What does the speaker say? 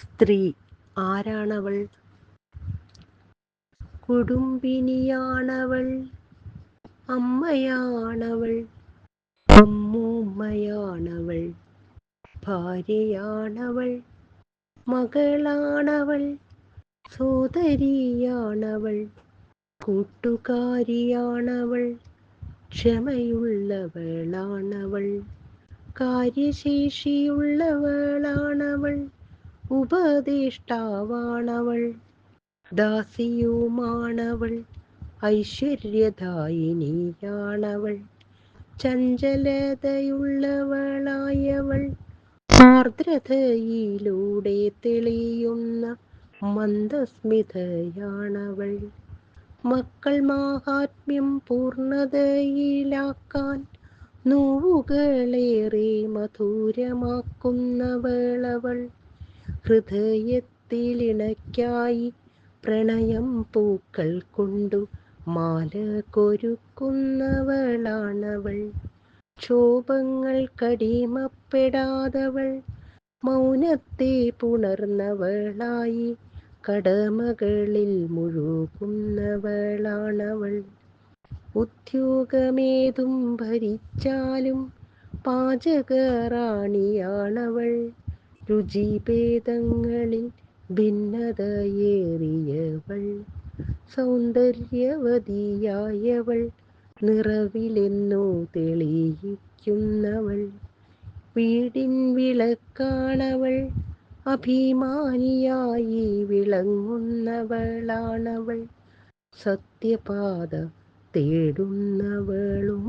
സ്ത്രീ ആരാണവൾ? കുടുംബിനിയാണവൾ. അമ്മയാണവൾ. അമ്മൂമ്മയാണവൾ. ഭാര്യയാണവൾ. മകളാണവൾ. സോദരിയാണവൾ. കൂട്ടുകാരിയാണവൾ. ക്ഷമയുള്ളവളാണവൾ. കാര്യശേഷിയുള്ളവളാണവൾ. ഉപദേഷ്ടാവാണവൾ. ദാസിയുമാണവൾ. ഐശ്വര്യദായിനിയാണവൾ. ചഞ്ചലതയുള്ളവളായവൾ. ആർദ്രതയിലൂടെ തെളിയുന്ന മന്ദസ്മിതയാണവൾ. മക്കൾ മാഹാത്മ്യം പൂർണതയിലാക്കാൻ നോവുകളേറെ മധുരമാക്കുന്നവളവൾ. ഹൃദയത്തിലിണയ്ക്കായി പ്രണയം പൂക്കൾ കൊണ്ടു മാല കൊരുക്കുന്നവളാണവൾ. ക്ഷോഭങ്ങൾ കടിമപ്പെടാതവൾ. മൗനത്തെ പുണർന്നവളായി കടമകളിൽ മുഴുകുന്നവളാണവൾ. ഉദ്യോഗമേതും ഭരിച്ചാലും പാചകറാണിയാണവൾ. രുചിഭേദങ്ങളിൽ ഭിന്നതയേറിയവൾ സൗന്ദര്യവതിയായവൾ നിറവിലെന്നു തെളിയിക്കുന്നവൾ വീടിൻ വിളക്കാണവൾ അഭിമാനിയായി വിളങ്ങുന്നവളാണവൾ സത്യപാത തേടുന്നവളുമാണവൾ